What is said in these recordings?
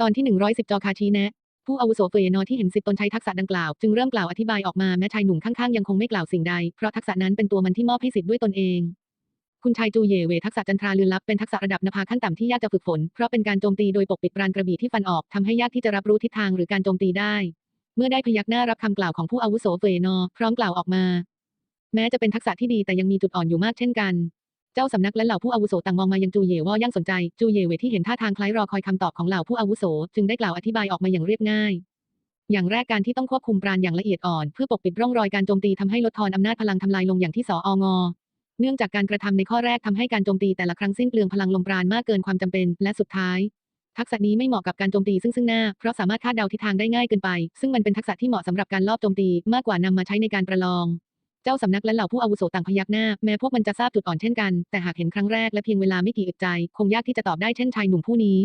ตอนที่ 110 จอคาชีแนะ ผู้อาวุโสเฟยนอที่เห็นสิทธิ์ตนใช้ทักษะดังกล่าว จึงเริ่มกล่าวอธิบายออกมาแม้ชายหนุ่มข้างๆ ยังคงไม่กล่าวสิ่งใด เพราะทักษะนั้นเป็นตัวมันที่มอบให้สิทธิ์ด้วยตนเอง คุณชายจูเย่เวทักษะจันทราลือลับเป็นทักษะระดับนภาขั้นต่ำที่ยากจะฝึกฝน เพราะเป็นการโจมตีโดยปกปิดปราณกระบี่ที่ฟันออกทำให้ยากที่จะรับรู้ทิศทางหรือการโจมตีได้ เมื่อได้พยักหน้ารับคำกล่าวของผู้อาวุโสเฟยนอพร้อมกล่าวออกมา แม้จะเป็นทักษะที่ดีแต่ยังมีจุดอ่อนอยู่มากเช่นกัน เจ้าสำนักและเหล่าผู้อาวุโสต่างมองมายังจูเย่ว่ายังสนใจ จูเย่เวที่เห็นท่าทางคล้ายรอคอยคำตอบของเหล่าผู้อาวุโส จึงได้กล่าวอธิบายออกมาอย่างเรียบง่าย อย่างแรกการที่ต้องควบคุมปราณอย่างละเอียดอ่อน เพื่อปกปิดร่องรอยการโจมตีทำให้ลดทอนอำนาจพลังทำลายลงอย่างที่สอองเนื่องจากการกระทำในข้อแรกทำให้การโจมตีแต่ละครั้งสิ้นเปลืองพลังลมปราณมากเกินความจำเป็น และสุดท้าย ทักษะนี้ไม่เหมาะกับการโจมตีซึ่งซึ่งหน้า เพราะสามารถคาดเดาทิศทางได้ง่ายเกินไป ซึ่งมันเป็นทักษะที่เหมาะสำหรับการลอบโจมตีมากกว่านำมาใช้ในการประลอง เจ้าสำนักและเหล่าผู้อาวุโสต่างพยักหน้า แม้พวกมันจะทราบจุดอ่อนเช่นกัน แต่หากเห็นครั้งแรกและเพียงเวลาไม่กี่อึดใจ คงยากที่จะตอบได้เช่นชายหนุ่มผู้นี้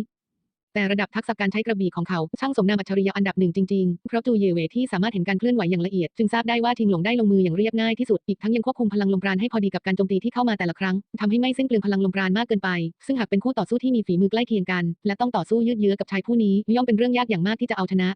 แต่ระดับทักษะการใช้กระบี่ของเขา ช่างสมนามอัจฉริยะอันดับหนึ่งจริงๆ เพราะจูเยเวที่สามารถเห็นการเคลื่อนไหวอย่างละเอียด จึงทราบได้ว่าทิงหลงได้ลงมืออย่างเรียบง่ายที่สุด อีกทั้งยังควบคุมพลังลมปราณให้พอดีกับการโจมตีที่เข้ามาแต่ละครั้งทำให้ไม่สิ้นเปลืองพลังลมปราณมากเกินไป ซึ่งหากเป็นคู่ต่อสู้ที่มีฝีมือใกล้เคียงกัน และต้องต่อสู้ยืดเยื้อกับชายผู้นี้ย่อมเป็นเรื่องยากอย่างมากที่จะเอาชนะ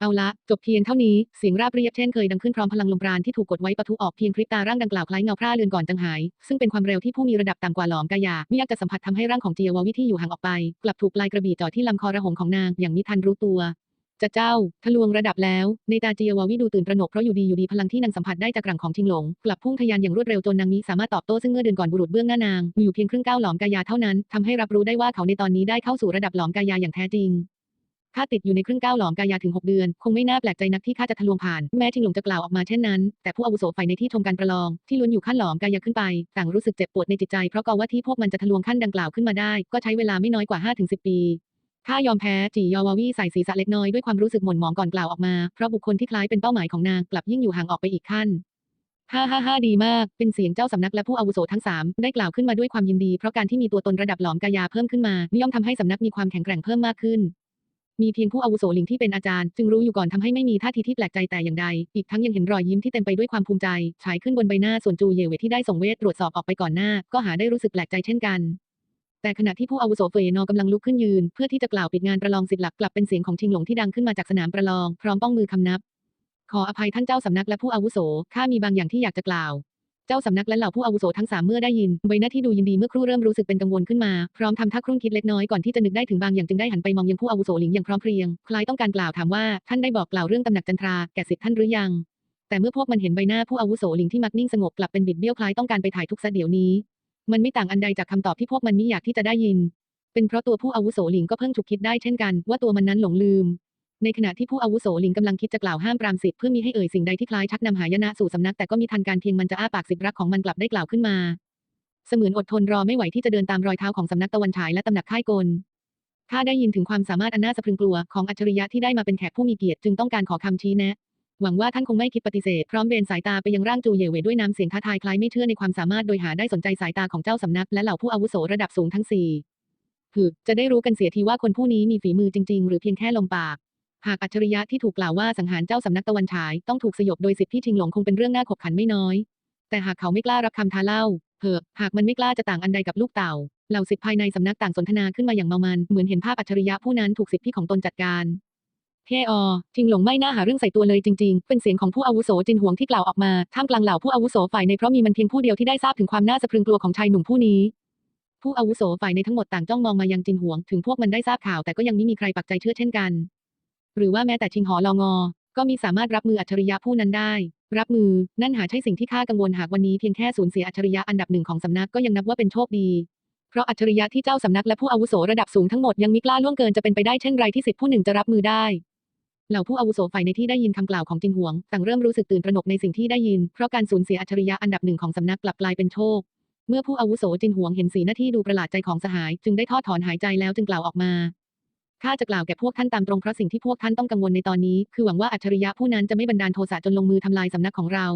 เอาละ จบเพียงเท่านี้ เสียงราบเรียบเช่นเคยดังขึ้นพร้อมพลังลมปราณที่ถูกกดไว้ปะทุออกเพียงพริบตาร่างดังกล่าวคล้ายเงาพร่าเลือนก่อนจังหาย ซึ่งเป็นความเร็วที่ผู้มีระดับต่ำกว่าหลอมกายาไม่อยากจะสัมผัสทำให้ร่างของเจียววิที่อยู่ห่างออกไป กลับถูกปลายกระบี่จ่อที่ลำคอระหงของนางอย่างมิทันรู้ตัวจะเจ้า ทะลวงระดับแล้ว ในตาเจียวาวิดูตื่นตระหนกเพราะอยู่ดีอยู่ดีพลังที่นางสัมผัสได้จากกรั่งของชิงหลง กลับพุ่งทะยานอย่างรวดเร็วจนนางมิสามารถตอบโต้ซึ่งเมื่อเดือนก่อนบุรุษเบื้องหน้านางมีอยู่เพียงครึ่งก้าวหลอมกายาเท่านั้นทำให้รับรู้ได้ว่าเขาในตอนนี้ได้เข้าสู่ระดับหลอมกายาอย่างแท้จริง ถ้าติดอยู่ในครึ่งก้าวหลอมกายาถึง 6 เดือน คงไม่น่าแปลกใจนักที่ข้าจะทะลวงผ่าน แม้ชิงหลงจะกล่าวออกมาเช่นนั้น แต่ผู้อาวุโสฝ่ายในที่ชมการประลอง ที่ลุ้นอยู่ขั้นหลอมกายาขึ้นไป ต่างรู้สึกเจ็บปวดในจิตใจ เพราะกลัวว่าที่พวกมันจะทะลวงขั้นดังกล่าวขึ้นมาได้ ก็ใช้เวลาไม่น้อยกว่า5-10 ปีข้ายอมแพ้จียอวาวีใส่ศีรษะเล็กน้อยด้วยความรู้สึกหม่นหมองก่อนกล่าวออกมา เพราะบุคคลที่คล้ายเป็นเป้าหมายของนางกลับยิ่งอยู่ห่างออกไปอีกขั้นฮ่าฮ่าฮ่าดีมาก เป็นเสียงเจ้าสำนักและผู้อาวุโสทั้งสามได้กล่าวขึ้นมาด้วยความยินดี เพราะการที่มีตัวตนระดับหลอมกายาเพิ่มขึ้นมา ย่อมทำให้สำนักมีความแข็งแกร่งเพิ่มมากขึ้น มีเพียงผู้อาวุโสหลิงที่เป็นอาจารย์ จึงรู้อยู่ก่อนทำให้ไม่มีท่าทีที่แปลกใจแต่อย่างใด อีกทั้งยังเห็นรอยยิ้มที่เต็มไปด้วยความภูมิใจฉายขึ้นบนใบหน้าส่วนจูเยเวที่ได้ส่งเวทตรวจสอบออกไปก่อนหน้า ก็หาได้รู้สึกแปลกใจเช่นกัน แต่ขณะที่ผู้อาวุโสเฟยนอกำลังลุกขึ้นยืน เพื่อที่จะกล่าวปิดงานประลองสิทธิ์หลักกลับเป็นเสียงของชิงหลงที่ดังขึ้นมาจากสนามประลอง พร้อมป้องมือคำนับ ขออภัยท่านเจ้าสำนักและผู้อาวุโสข้ามีบางอย่างที่อยากจะกล่าว เจ้าสำนักและเหล่าผู้อาวุโสทั้งสามเมื่อได้ยิน ใบหน้าที่ดูยินดีเมื่อครู่เริ่มรู้สึกเป็นกังวลขึ้นมา พร้อมทำท่าครุ่นคิดเล็กน้อยก่อนที่จะนึกได้ถึงบางอย่างจึงได้หันไปมองยังผู้อาวุโสหลิงอย่างพร้อมเพรียง คล้ายต้องการกล่าวถามว่าท่านได้บอกกล่าวเรื่องตำหนักจันทราแก่สิทธิ์ท่านหรือยัง แต่เมื่อพวกมันเห็นใบหน้าผู้อาวุโสหลิงที่มักนิ่งสงบกลับเป็นบิดเบี้ยวคล้ายต้องการไปถ่ายทุกข์ซะเดี๋ยวนี้ มันไม่ต่างอันใดจากคำตอบที่พวกมันไม่อยากที่จะได้ยิน เป็นเพราะตัวผู้อาวุโสหลิงก็เพิ่งถูกคิดได้เช่นกัน ว่าตัวมันนั้นหลงลืม ในขณะที่ผู้อาวุโสหลิงกำลังคิดจะกล่าวห้ามปรามสิทธิ์เพื่อมีให้เอ่ยสิ่งใดที่คล้ายชักนำหายนะสู่สำนักแต่ก็มีทันการเพียงมันจะอ้าปากสิทธิ์รักของมันกลับได้กล่าวขึ้นมา เสมือนอดทนรอไม่ไหวที่จะเดินตามรอยเท้าของสำนักตะวันฉายและตำหนักค่ายกลข้าได้ยินถึงความสามารถอันน่าสะพรึงกลัวของอัจฉริยะที่ได้มาเป็นแขกผู้มีเกียรติจึงต้องการขอคำชี้แนะ หวังว่าท่านคงไม่คิดปฏิเสธพร้อมเบนสายตาไปยังร่างจูเย่เวด้วยน้ำเสียงท้าทายคล้ายไม่เชื่อในความสามารถโดยหาได้สนใจสายตาของเจ้าสำนักและเหล่าผู้อาวุโสระดับสูงทั้งสี่หือจะได้รู้กันเสียทีว่าคนผู้นี้มีฝีมือจริง ๆ หรือเพียงแค่ลมปาก หากอัจฉริยะที่ถูกกล่าวว่าสังหารเจ้าสำนักตะวันฉายต้องถูกสยบโดยสิทธิพี่ชิงหลงคงเป็นเรื่องน่าขบขันไม่น้อย แต่หากเขาไม่กล้ารับคำท้าเล่าเถอะหากมันไม่กล้าจะต่างอันใดกับลูกเต่า เหล่าสิทธิภายในสำนักต่างสนทนาขึ้นมาอย่างเมามัน เหมือนเห็นภาพอัจฉริยะผู้นั้นถูกสิทธิพี่ของตนจัดการเฮออจิงหลงไม่น่าหาเรื่องใส่ตัวเลยจริง ๆ เป็นเสียงของผู้อาวุโสจินหวงที่กล่าวออกมา ท่ามกลางเหล่าผู้อาวุโสฝ่ายในเพราะมีมันเพียงผู้เดียวที่ได้ทราบถึงความน่าสะพรึงกลัวของชายหนุ่มผู้นี้ ผู้อาวุโสฝ่ายในทั้งหมดต่างจ้องมองมายังจินหวง ถึงพวกมันได้ทราบข่าวแต่ก็ยังไม่มีใครปักใจเชื่อเช่นกัน หรือว่าแม้แต่ชิงหอลองอ ก็มีสามารถรับมืออัจฉริยะผู้นั้นได้ รับมือ นั่นหาใช่สิ่งที่ข้ากังวลหากวันนี้เพียงแค่สูญเสียอัจฉริยะอันดับหนึ่งของสำนักก็ยังนับว่าเป็นโชคดี เพราะอัจฉริยะที่เจ้าสำนักและผู้อาวุโสระดับสูงทั้งหมดยังมิกล้าล่วงเกินจะเป็นไปได้เช่นไรที่สิทธิผู้หนึ่งจะรับมือได้เหล่าผู้อาวุโสฝ่ายในที่ได้ยินคำกล่าวของจินหวง ต่างเริ่มรู้สึกตื่นตระหนกในสิ่งที่ได้ยิน เพราะการสูญเสียอัจฉริยะอันดับหนึ่งของสำนักกลับกลายเป็นโชค เมื่อผู้อาวุโสจินหวงเห็นสีหน้าที่ดูประหลาดใจของสหาย จึงได้ทอดถอนหายใจแล้วจึงกล่าวออกมา ข้าจะกล่าวแก่พวกท่านตามตรงเพราะสิ่งที่พวกท่านต้องกังวลในตอนนี้ คือหวังว่าอัจฉริยะผู้นั้นจะไม่บันดาลโทสะจนลงมือทำลายสำนักของเรา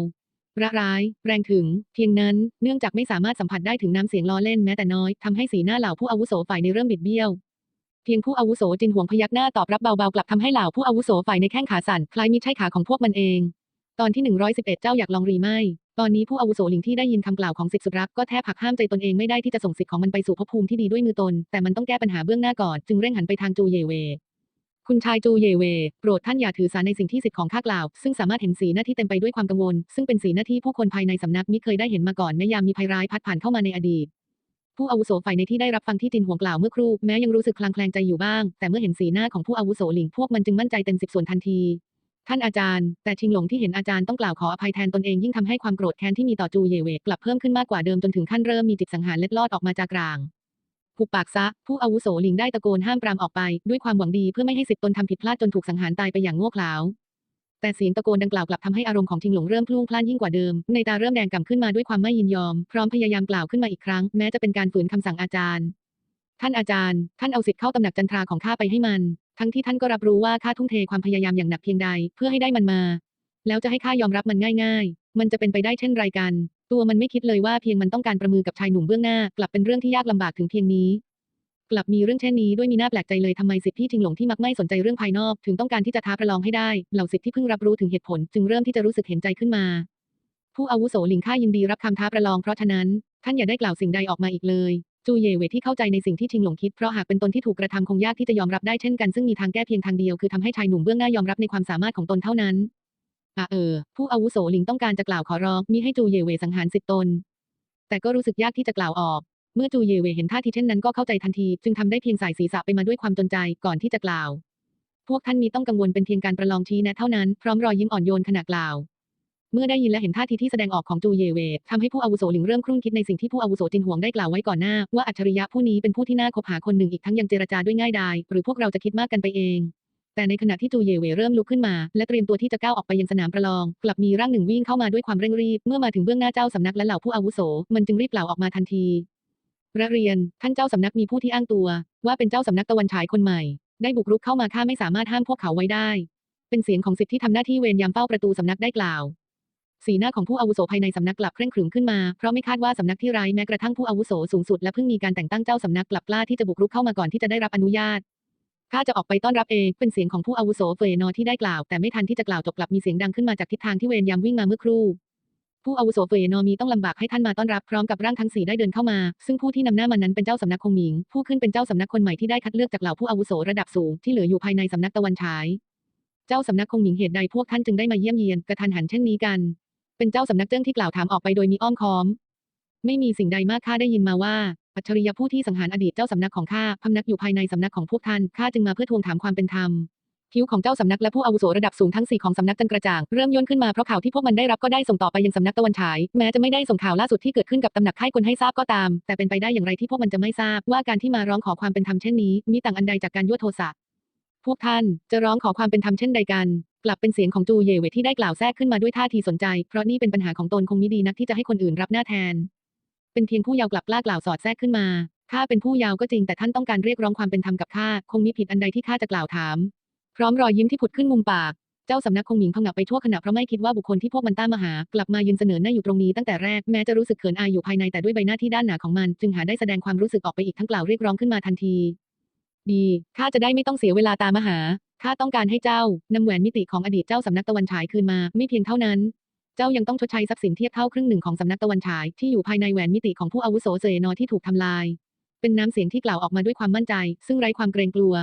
ระร้าย แรงถึง เพียงนั้น เนื่องจากไม่สามารถสัมผัสได้ถึงน้ำเสียงล้อเล่นแม้แต่น้อยทำให้สีหน้าเหล่าผู้อาวุโสฝ่ายในเริ่มบิดเบี้ยว เพียงผู้อาวุโสจินห่วงพยักหน้าตอบรับเบาๆกลับทำให้เหล่าผู้อาวุโสฝ่ายในแข้งขาสั่นคล้ายมิใช่ขาของพวกมันเอง ตอนที่ 111 เจ้าอยากลองรีไม่ ตอนนี้ผู้อาวุโสหลิงที่ได้ยินคำกล่าวของสิทธิสุรักก็แทบหักห้ามใจตนเองไม่ได้ที่จะส่งสิทธิ์ของมันไปสู่ภพภูมิที่ดีด้วยมือตน แต่มันต้องแก้ปัญหาเบื้องหน้าก่อน จึงเร่งหันไปทางจูเยเว คุณชายจูเยเว โปรดท่านอย่าถือสาในสิ่งที่สิทธิ์ของข้ากล่าว ซึ่งสามารถเห็นสีหน้าที่เต็มไปด้วยความกังวล ซึ่งเป็นสีหน้าที่ผู้คนภายในสำนักมิเคยได้เห็นมาก่อนแม้ยามมีภัยร้ายพัดผ่านเข้ามาในอดีตผู้อาวุโสฝ่ายในที่ได้รับฟังที่จินห่วงกล่าวเมื่อครู่แม้ยังรู้สึกคลางแคลงใจอยู่บ้าง แต่เมื่อเห็นสีหน้าของผู้อาวุโสหลิงพวกมันจึงมั่นใจเต็มสิบส่วนทันที ท่านอาจารย์ แต่ชิงหลงที่เห็นอาจารย์ต้องกล่าวขออภัยแทนตนเองยิ่งทำให้ความโกรธแค้นที่มีต่อจูเยเวกลับเพิ่มขึ้นมากกว่าเดิมจนถึงขั้นเริ่มมีจิตสังหารเล็ดลอดออกมาจากกลางหุบปากซะ ผู้อาวุโสหลิงได้ตะโกนห้ามปรามออกไปด้วยความหวังดีเพื่อไม่ให้สิทธิ์ตนทำผิดพลาดจนถูกสังหารตายไปอย่างโง่เขลาแต่เสียงตะโกนดังกล่าวกลับทำให้อารมณ์ของชิงหลงเริ่มพลุ่งพล่านยิ่งกว่าเดิม ในตาเริ่มแดงก่ำขึ้นมาด้วยความไม่ยินยอม พร้อมพยายามกล่าวขึ้นมาอีกครั้ง แม้จะเป็นการฝืนคำสั่งอาจารย์ ท่านอาจารย์ ท่านเอาสิทธิ์เข้าตำหนักจันทราของข้าไปให้มัน ทั้งที่ท่านก็รับรู้ว่าข้าทุ่มเทความพยายามอย่างหนักเพียงใดเพื่อให้ได้มันมา แล้วจะให้ข้ายอมรับมันง่ายๆ มันจะเป็นไปได้เช่นไรกัน ตัวมันไม่คิดเลยว่าเพียงมันต้องการประมือกับชายหนุ่มเบื้องหน้ากลับเป็นเรื่องที่ยากลำบากถึงเพียงนี้ กลับมีเรื่องเช่นนี้ด้วยมีหน้าแปลกใจเลยทำไมสิทธิพี่ทิงหลงที่มักไม่สนใจเรื่องภายนอก ถึงต้องการที่จะท้าประลองให้ได้เหล่าสิทธิที่เพิ่งรับรู้ถึงเหตุผล จึงเริ่มที่จะรู้สึกเห็นใจขึ้นมา ผู้อาวุโสหลิงข้ายินดีรับคำท้าประลองเพราะฉะนั้นท่านอย่าได้กล่าวสิ่งใดออกมาอีกเลย จูเยเวที่เข้าใจในสิ่งที่ชิงหลงคิดเพราะหากเป็นตนที่ถูกกระทำคงยากที่จะยอมรับได้เช่นกันซึ่งมีทางแก้เพียงทางเดียวคือทำให้ชายหนุ่มเบื้องหน้ายอมรับในความสามารถของตนเท่านั้นอะเออ ผู้อาวุโสหลิงต้องการจะกล่าวขอร้องมิให้จูเยเวสังหารสิทธิ์ตน แต่ก็รู้สึกยากที่จะกล่าวออก เมื่อจูเยเวเห็นท่าทีเช่นนั้นก็เข้าใจทันที จึงทำได้เพียงสายศีรษะไปมาด้วยความจนใจก่อนที่จะกล่าว พวกท่านมีต้องกังวลเป็นเพียงการประลองชี้แนะเท่านั้นพร้อมรอยยิ้มอ่อนโยนขณะกล่าว เมื่อได้ยินและเห็นท่าทีที่แสดงออกของจูเยเวทำให้ผู้อาวุโสหลิงเริ่มครุ่นคิดในสิ่งที่ผู้อาวุโสจินหวงได้กล่าวไว้ก่อนหน้า ว่าอัจฉริยะผู้นี้เป็นผู้ที่น่าคบหาคนหนึ่งอีกทั้งยังเจรจาด้วยง่ายดายหรือพวกเราจะคิดมากกันไปเองแต่ในขณะที่จูเยเวเริ่มลุกขึ้นมา และเตรียมตัวที่จะก้าวออกไปยังสนามประลอง กลับมีร่างหนึ่งวิ่งเข้ามาด้วยความเร่งรีบ เมื่อมาถึงเบื้องหน้าเจ้าสำนักและเหล่าผู้อาวุโส มันจึงรีบกล่าวออกมาทันทีระเรียน ท่านเจ้าสำนักมีผู้ที่อ้างตัว ว่าเป็นเจ้าสำนักตะวันฉายคนใหม่ ได้บุกรุกเข้ามาข้าไม่สามารถห้ามพวกเขาไว้ได้ เป็นเสียงของสิทธิ์ที่ทำหน้าที่เวรยามเฝ้าประตูสำนักได้กล่าว สีหน้าของผู้อาวุโสภายในสำนักกลับเคร่งขรึมขึ้นมา เพราะไม่คาดว่าสำนักที่ร้ายแม้กระทั่งผู้อาวุโสสูงสุดและเพิ่งมีการแต่งตั้งเจ้าสำนักกลับกล้าที่จะบุกรุกเข้ามาก่อนที่จะได้รับอนุญาตข้าจะออกไปต้อนรับเอง เป็นเสียงของผู้อาวุโสเฟยนอที่ได้กล่าว แต่ไม่ทันที่จะกล่าวจบกลับมีเสียงดังขึ้นมาจากทิศทางที่เวรยามวิ่งมาเมื่อครู่ ผู้อาวุโสเฟยนอมีต้องลำบากให้ท่านมาต้อนรับพร้อมกับร่างทั้งสี่ได้เดินเข้ามา ซึ่งผู้ที่นำหน้ามันนั้นเป็นเจ้าสำนักคงหมิง ผู้ขึ้นเป็นเจ้าสำนักคนใหม่ที่ได้คัดเลือกจากเหล่าผู้อาวุโสระดับสูงที่เหลืออยู่ภายในสำนักตะวันฉาย เจ้าสำนักคงหมิงเหตุใดพวกท่านจึงได้มาเยี่ยมเยียนกระทันหันเช่นนี้กัน เป็นเจ้าสำนักเจิ้งที่กล่าวถามออกไปโดยมีอ้อมค้อม ไม่มีสิ่งใดมากข้าได้ยินมาว่าอัจฉริยะผู้ที่สังหารอดีตเจ้าสำนักของข้าพำนักอยู่ภายในสำนักของพวกท่านข้าจึงมาเพื่อทวงถามความเป็นธรรมคิ้วของเจ้าสำนักและผู้อาวุโสระดับสูงทั้งสี่ของสำนักจันกระจ่างเริ่มย่นขึ้นมาเพราะข่าวที่พวกมันได้รับก็ได้ส่งต่อไปยังสำนักตะวันฉาย แม้จะไม่ได้ส่งข่าวล่าสุดที่เกิดขึ้นกับตำหนักค่ายคนให้ทราบก็ตาม แต่เป็นไปได้อย่างไรที่พวกมันจะไม่ทราบ ว่าการที่มาร้องขอความเป็นธรรมเช่นนี้ มีต่างอันใดจากการยั่วโทสะพวกท่านจะร้องขอความเป็นธรรมเช่นใดกัน กลับเป็นเสียงของจูเยเวทที่ได้กล่าวแทรกขึ้นมาด้วยท่าทีสนใจ เพราะนี่เป็นปัญหาของตนคงมิดีนักที่จะให้คนอื่นรับหน้าแทน เป็นเพียงผู้ยาวกลับกล้ากล่าวสอดแทรกขึ้นมาข้าเป็นผู้ยาวก็จริงแต่ท่านต้องการเรียกร้องความเป็นธรรมกับข้าคงมีผิดอันใดที่ข้าจะกล่าวถาม พร้อมรอยยิ้มที่ผุดขึ้นมุมปาก เจ้าสำนักคงหมิงพังงับไปทั่วขณะเพราะไม่คิดว่าบุคคลที่พวกมันตามมาหากลับมายืนเสนอหน้าอยู่ตรงนี้ตั้งแต่แรกแม้จะรู้สึกเขินอายอยู่ภายในแต่ด้วยใบหน้าที่ด้านหนาของมัน จึงหาได้แสดงความรู้สึกออกไปอีกทั้งกล่าวเรียกร้องขึ้นมาทันที ดีข้าจะได้ไม่ต้องเสียเวลาตามมาหา ข้าต้องการให้เจ้านำแหวนมิติของอดีตเจ้าสำนักตะวันฉายคืนมา ไม่เพียงเท่านั้น เจ้ายังต้องชดใช้ทรัพย์สินเทียบเท่าครึ่งหนึ่งของสำนักตะวันฉายที่อยู่ภายในแหวนมิติของผู้อาวุโสเซนอที่ถูกทำลาย เป็นน้ำเสียงที่กล่าวออกมาด้วยความมั่นใจ ซึ่งไร้ความเกรงกลัว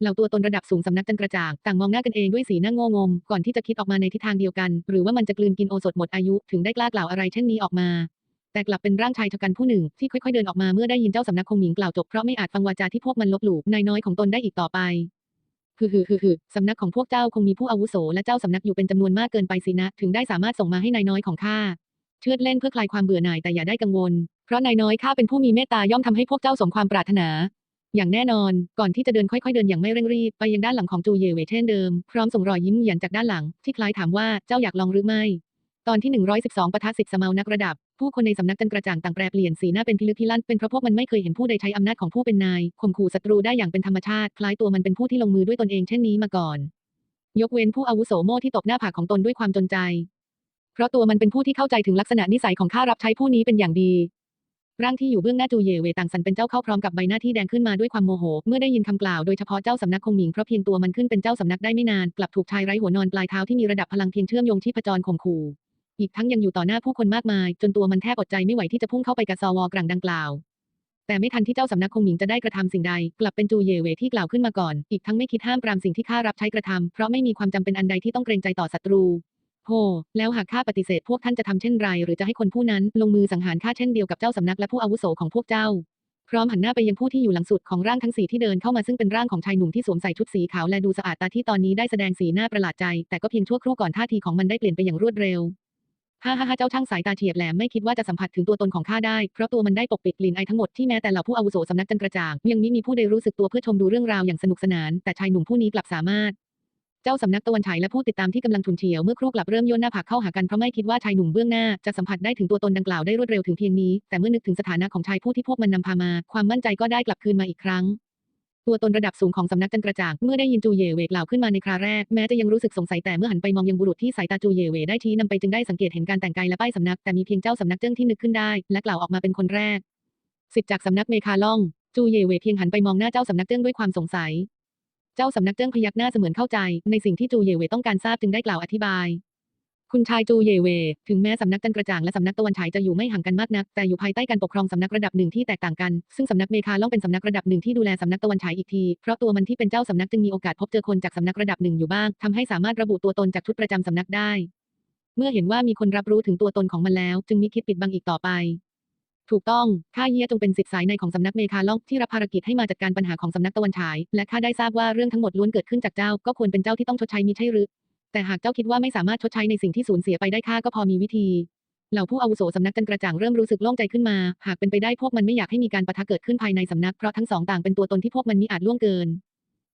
เหล่าตัวตนระดับสูงสำนักจันกระจ่างต่างมองหน้ากันเองด้วยสีหน้าโง่งม ก่อนที่จะคิดออกมาในทิศทางเดียวกัน หรือว่ามันจะกลืนกินโอสถหมดอายุถึงได้กล้ากล่าวอะไรเช่นนี้ออกมา แต่กลับเป็นร่างชายชะกันผู้หนึ่ง ที่ค่อยๆเดินออกมาเมื่อได้ยินเจ้าสำนักคงหมิงกล่าวจบเพราะไม่อาจฟังวาจาที่พวกมันลบหลู่นายน้อยของตนได้อีกต่อไป ฮึฮึฮึฮึสำนักของพวกเจ้าคงมีผู้อาวุโสและเจ้าสำนักอยู่เป็นจำนวนมากเกินไปสินะ ถึงได้สามารถส่งมาให้นายน้อยของข้าเชือดเล่นเพื่อคลายความเบื่อหน่ายแต่อย่าได้กังวล เพราะนายน้อยข้าเป็นผู้มีเมตตาย่อมทำให้พวกเจ้าสมความปรารถนา อย่างแน่นอน ก่อนที่จะเดินค่อยๆเดินอย่างไม่เร่งรีบไปยังด้านหลังของจูเยเวเช่นเดิม พร้อมส่งรอยยิ้มหยันจากด้านหลังที่คล้ายถามว่าเจ้าอยากลองหรือไม่ ตอนที่ 112ปะทะสิทธิ์สมานักระดับ ผู้คนในสำนักจันกระจ่างต่างแปรเปลี่ยนสีหน้าเป็นพิลึกพิลั่นเป็นเพราะพวกมันไม่เคยเห็นผู้ใดใช้อำนาจของผู้เป็นนายข่มขู่ศัตรูได้อย่างเป็นธรรมชาติ คล้ายตัวมันเป็นผู้ที่ลงมือด้วยตนเองเช่นนี้มาก่อน ยกเว้นผู้อาวุโสโม่ที่ตบหน้าผากของตนด้วยความจนใจ เพราะตัวมันเป็นผู้ที่เข้าใจถึงลักษณะนิสัยของข้ารับใช้ผู้นี้เป็นอย่างดีร่างที่อยู่เบื้องหน้าจูเยเวต่างสันเป็นเจ้าเข้าพร้อมกับใบหน้าที่แดงขึ้นมาด้วยความโมโห เมื่อได้ยินคำกล่าวโดยเฉพาะเจ้าสำนักคงหมิงเพราะเพียงตัวมันขึ้นเป็นเจ้าสำนักได้ไม่นาน กลับถูกชายไร้หัวนอนปลายเท้าที่มีระดับพลังเพียงเชื่อมโยงที่ผจรข่มขู่ อีกทั้งยังอยู่ต่อหน้าผู้คนมากมาย จนตัวมันแทบอดใจไม่ไหวที่จะพุ่งเข้าไปกับซอวอกรังดังกล่าว แต่ไม่ทันที่เจ้าสำนักคงหมิงจะได้กระทำสิ่งใด กลับเป็นจูเย่เวที่กล่าวขึ้นมาก่อน อีกทั้งไม่คิดห้ามปรามสิ่งที่ข้ารับใช้กระทำเพราะไม่มีความจำเป็นอันใดที่ต้องเกรงใจต่อศัตรูโฮแล้วหากข้าปฏิเสธพวกท่านจะทำเช่นไร หรือจะให้คนผู้นั้นลงมือสังหารข้าเช่นเดียวกับเจ้าสำนักและผู้อาวุโสของพวกเจ้า พร้อมหันหน้าไปยังผู้ที่อยู่หลังสุดของร่างทั้งสี่ที่เดินเข้ามาซึ่งเป็นร่างของชายหนุ่มที่สวมใส่ชุดสีขาวและดูสะอาดตาที่ตอนนี้ได้แสดงสีหน้าประหลาดใจ แต่ก็เพียงชั่วครู่ก่อนท่าทีของมันได้เปลี่ยนไปอย่างรวดเร็ว ฮ่าฮ่าฮ่าเจ้าช่างสายตาเฉียบแหลมไม่คิดว่าจะสัมผัสถึงตัวตนของข้าได้ เพราะตัวมันได้ปกปิดกลิ่นไอทั้งหมดที่แม้แต่เหล่าผู้อาวุโสสำนักจันกระจ่าง ยังมิมีผู้ใดรู้สึกตัวเพื่อชมดูเรื่องราวอย่างสนุกสนาน แต่ชายหนุ่มผู้นี้กลับสามารถเจ้าสำนักตะวันฉายและผู้ติดตามที่กำลังทุนเฉียวเมื่อครู่กลับเริ่มย่นหน้าผากเข้าหากันเพราะไม่คิดว่าชายหนุ่มเบื้องหน้าจะสัมผัสได้ถึงตัวตนดังกล่าวได้รวดเร็วถึงเพียงนี้ แต่เมื่อนึกถึงสถานะของชายผู้ที่พวกมันนำพามา ความมั่นใจก็ได้กลับคืนมาอีกครั้ง ตัวตนระดับสูงของสำนักจันกระจ่างเมื่อได้ยินจูเยเวกล่าวขึ้นมาในคราแรกแม้จะยังรู้สึกสงสัยแต่เมื่อหันไปมองยังบุรุษที่สายตาจูเยเวได้ชี้นำไปจึงได้สังเกตเห็นการแต่งกายและป้ายสำนักแต่มีเพียงเจ้าสำนักเจิ้งที่นึกขึ้นได้และกล่าวออกมาเป็นคนแรกสิทธิจากสำนักเมคาล่อง จูเยเวเพียงหันไปมองหน้าเจ้าสำนักเจิ้งด้วยความสงสัย เจ้าสำนักเจิ้งพยักหน้าเสมือนเข้าใจ ในสิ่งที่จูเยเวต้องการทราบจึงได้กล่าวอธิบาย คุณชายจูเยเว ถึงแม้สำนักจันกระจ่างและสำนักตะวันฉายจะอยู่ไม่ห่างกันมากนัก แต่อยู่ภายใต้การปกครองสำนักระดับหนึ่งที่แตกต่างกัน ซึ่งสำนักเมคาล่องเป็นสำนักระดับหนึ่งที่ดูแลสำนักตะวันฉายอีกที เพราะตัวมันที่เป็นเจ้าสำนักจึงมีโอกาสพบเจอคนจากสำนักระดับหนึ่งอยู่บ้างทำให้สามารถระบุตัวตนจากชุดประจำสำนักได้ เมื่อเห็นว่ามีคนรับรู้ถึงตัวตนของมันแล้ว จึงมิคิดปิดบังอีกต่อไปถูกต้อง ข้าเยียจงเป็นสิทธิสายในของสำนักเมคาล่องที่รับภารกิจให้มาจัดการปัญหาของสำนักตะวันฉาย และข้าได้ทราบว่าเรื่องทั้งหมดล้วนเกิดขึ้นจากเจ้า ก็ควรเป็นเจ้าที่ต้องชดใช้มิใช่หรือ แต่หากเจ้าคิดว่าไม่สามารถชดใช้ในสิ่งที่สูญเสียไปได้ข้าก็พอมีวิธี เหล่าผู้อาวุโสสำนักจันกระจ่างเริ่มรู้สึกโล่งใจขึ้นมา หากเป็นไปได้พวกมันไม่อยากให้มีการปะทะเกิดขึ้นภายในสำนักเพราะทั้งสองต่างเป็นตัวตนที่พวกมันมิอาจล่วงเกิน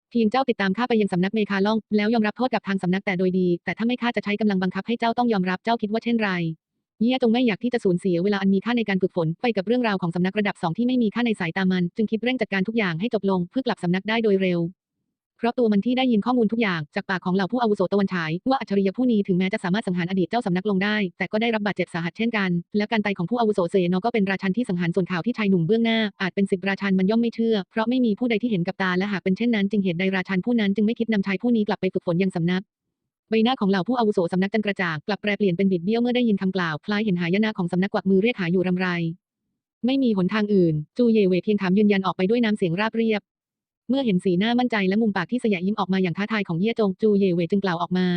เพียงเจ้าติดตามข้าไปยังสำนักเมคาล่อง แล้วยอมรับโทษกับทางสำนักแต่โดยดี แต่ถ้าไม่ข้าจะใช้กำลังบังคับให้เจ้าต้องยอมรับเจ้าคิดว่าเช่นไรเยี่ยจงไม่อยากที่จะสูญเสียเวลาอันมีค่าในการฝึกฝนไปกับเรื่องราวของสำนักระดับสองที่ไม่มีค่าในสายตามัน จึงคิดเร่งจัดการทุกอย่างให้จบลงเพื่อกลับสำนักได้โดยเร็ว เพราะตัวมันที่ได้ยินข้อมูลทุกอย่างจากปากของเหล่าผู้อาวุโสตะวันฉายว่าอัจฉริยะผู้นี้ถึงแม้จะสามารถสังหารอดีตเจ้าสำนักลงได้ แต่ก็ได้รับบาดเจ็บสาหัสเช่นกัน และการตายของผู้อาวุโสเซโนก็เป็นราชันที่สังหารส่วนข่าวที่ชายหนุ่มเบื้องหน้าอาจเป็นสิบราชันมันย่อมไม่เชื่อ เพราะไม่มีผู้ใดที่เห็นกับตาและหากเป็นเช่นนั้นจึงเหตุใดราชันผู้นั้นจึงไม่คิดนำชายผู้นี้กลับไปฝึกฝนยังสำนักใบหน้าของเหล่าผู้อาวุโสสำนักจันกระจ่างกลับแปรเปลี่ยนเป็นบิดเบี้ยวเมื่อได้ยินคำกล่าวคล้ายเห็นหายนะของสำนักกวักมือเรียกหาอยู่รำไร ไม่มีหนทางอื่น จูเยเวเพียงถามยืนยันออกไปด้วยน้ำเสียงราบเรียบ เมื่อเห็นสีหน้ามั่นใจและมุมปากที่สยะยิ้มออกมาอย่างท้าทายของเยี่ยจงจูเย่เวจึงกล่าวออกมา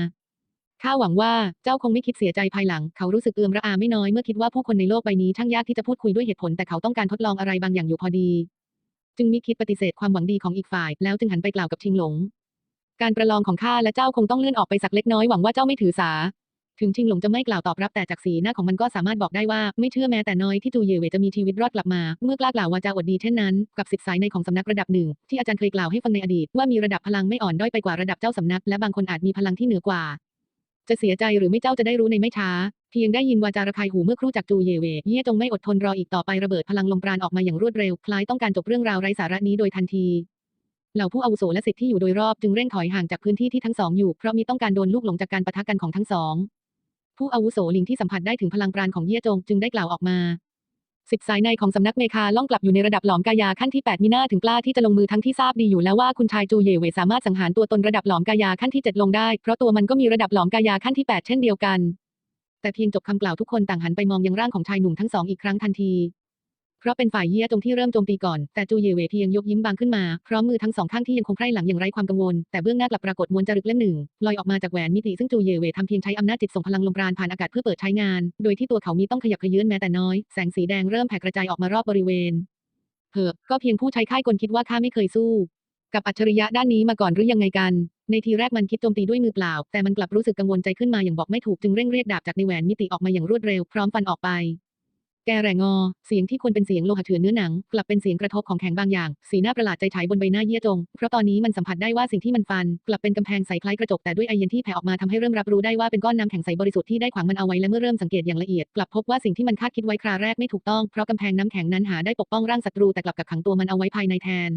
ข้าหวังว่าเจ้าคงไม่คิดเสียใจภายหลัง เขารู้สึกเอือมระอาไม่น้อยเมื่อคิดว่าผู้คนในโลกใบนี้ช่างยากที่จะพูดคุยด้วยเหตุผลแต่เขาต้องการทดลองอะไรบางอย่างอยู่พอดี จึงมิคิดปฏิเสธความหวังดีของอีกฝ่าย แล้วจึงหันไปกล่าวกับชิงหลง การประลองของข้าและเจ้าคงต้องเลื่อนออกไปสักเล็กน้อยหวังว่าเจ้าไม่ถือสา ถึงชิงหลงจะไม่กล่าวตอบรับแต่จากสีหน้าของมันก็สามารถบอกได้ว่า ไม่เชื่อแม้แต่น้อยที่จูเย่เวจะมีชีวิตรอดกลับมา เมื่อกล้ากล่าววาจาอวดดีเช่นนั้น กับสิทธิสายในของสำนักระดับหนึ่งที่อาจารย์เคยกล่าวให้ฟังในอดีตว่ามีระดับพลังไม่อ่อนด้อยไปกว่าระดับเจ้าสำนักและบางคนอาจมีพลังที่เหนือกว่า จะเสียใจหรือไม่เจ้าจะได้รู้ในไม่ช้าเพียงได้ยินวาจาระคายหูเมื่อครู่จากจูเยเวเยี่ยจงไม่อดทนรออีกต่อไประเบิดพลังลมปราณออกมาอย่างรวดเร็ว คล้ายต้องการจบเรื่องราวไร้สาระนี้โดยทันที เหล่าผู้อาวุโสและสิทธิ์ที่อยู่โดยรอบจึงเร่งถอยห่างจากพื้นที่ที่ทั้งสองอยู่เพราะมีต้องการโดนลูกหลงจากการปะทะกันของทั้งสอง ผู้อาวุโสลิงที่สัมผัสได้ถึงพลังปราณของเยี่ยจงจึงได้กล่าวออกมาสิบสายในของสำนักเมคาล่องกลับอยู่ในระดับหลอมกายาขั้นที่ 8 มีหน้าถึงกล้าที่จะลงมือทั้งที่ทราบดีอยู่แล้วว่าคุณชายจูเย่เวสามารถสังหารตัวตนระดับหลอมกายาขั้นที่ 7 ลงได้ เพราะตัวมันก็มีระดับหลอมกายาขั้นที่ 8 เช่นเดียวกัน แต่เพียงจบคำกล่าวทุกคนต่างหันไปมองยังร่างของชายหนุ่มทั้งสองอีกครั้งทันที เพราะเป็นฝ่ายเยี่ยจงที่เริ่มโจมตีก่อน แต่จูเย่เวเพียงยกยิ้มบางขึ้นมา พร้อมมือทั้งสองข้างที่ยังคงไพร่หลังอย่างไร้ความกังวล แต่เบื้องหน้ากลับปรากฏมวลจารึกเล่มหนึ่งลอยออกมาจากแหวนมิติซึ่งจูเย่เวทำเพียงใช้อำนาจจิตส่งพลังลมปราณผ่านอากาศเพื่อเปิดใช้งาน โดยที่ตัวเขามีต้องขยับเขยื้อนแม้แต่น้อย แสงสีแดงเริ่มแผ่กระจายออกมารอบบริเวณเฮ้อก็เพียงผู้ใช้ค่ายกลคิดว่าข้าไม่เคยสู้ กับอัจฉริยะด้านนี้มาก่อนหรือยังไงกัน ในทีแรกมันคิดโจมตีด้วยมือเปล่า แต่มันกลับรู้สึกกังวลใจขึ้นมาอย่างบอกไม่ถูกจึงเร่งเรียกดาบจากในแหวนมิติออกมาอย่างรวดเร็วพร้อมฟันออกไป แกแรงอ เสียงที่ควรเป็นเสียงโลหะเถื่อนเนื้อหนัง กลับเป็นเสียงกระทบของแข็งบางอย่าง สีหน้าประหลาดใจฉายบนใบหน้าเยี่ยจง เพราะตอนนี้มันสัมผัสได้ว่าสิ่งที่มันฟัน กลับเป็นกำแพงใสคล้ายกระจกแต่ด้วยไอเย็นที่แผ่ออกมาทำให้เริ่มรับรู้ได้ว่าเป็นก้อนน้ำแข็งใสบริสุทธิ์ที่ได้ขวางมันเอาไว้และเมื่อเริ่มสังเกตอย่างละเอียด กลับพบว่าสิ่งที่มันคาดคิดไว้คราแรกไม่ถูกต้องเพราะกำแพงน้ำแข็งนั้นหาได้ปกป้องร่างศัตรูแต่กลับกักขังตัวมันเอาไว้ภายในแทน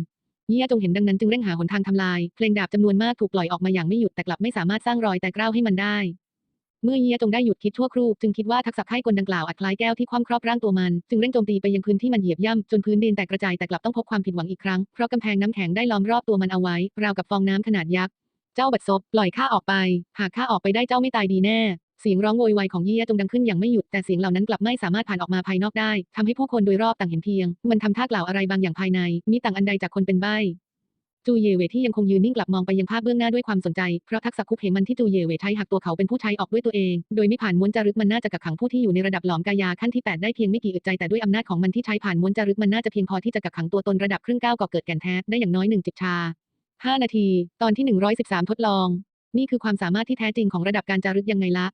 เยี่ยจงเห็นดังนั้นจึงเร่งหาหนทางทำลาย เพลงดาบจำนวนมากถูกปล่อยออกมาอย่างไม่หยุดแต่กลับไม่สามารถสร้างรอยแตกร้าวให้มันได้ เมื่อเยียจงได้หยุดคิดชั่วครู่จึงคิดว่าทักษะไข้กลดังกล่าวอาจคล้ายแก้วที่คว่ำครอบร่างตัวมัน จึงเร่งโจมตีไปยังพื้นที่มันเหยียบย่ำจนพื้นดินแตกกระจายแต่กลับต้องพบความผิดหวังอีกครั้งเพราะกำแพงน้ำแข็งได้ล้อมรอบตัวมันเอาไว้ ราวกับฟองน้ำขนาดยักษ์เจ้าบัดซบปล่อยข้าออกไป หากข้าออกไปได้เจ้าไม่ตายดีแน่เสียงร้องโวยวายของเยี่ยจงดังขึ้นอย่างไม่หยุดแต่เสียงเหล่านั้นกลับไม่สามารถผ่านออกมาภายนอกได้ทำให้ผู้คนโดยรอบต่างเห็นเพียง มันทำท่ากล่าวอะไรบางอย่างภายในมิต่างอันใดจากคนเป็นใบ จูเยเวที่ยังคงยืนนิ่งกลับมองไปยังภาพเบื้องหน้าด้วยความสนใจ เพราะทักษะคุกเหมันที่จูเยเวใช้หักตัวเขาเป็นผู้ใช้ออกด้วยตัวเอง โดยไม่ผ่านม้วนจารึกมันน่าจะกักขังผู้ที่อยู่ในระดับหลอมกายาขั้นที่ 8 ได้เพียงไม่กี่อึดใจแต่ด้วยอำนาจของมันที่ใช้ผ่านม้วนจารึกมันน่าจะเพียงพอที่จะกักขังตัวตนระดับครึ่งก้าวก่อเกิดแก่นแท้ได้อย่างน้อยหนึ่งจิบชา 5 นาที ตอนที่ 113 ทดลอง นี่คือความสามารถที่แท้จริงของระดับการจารึกยังไงละ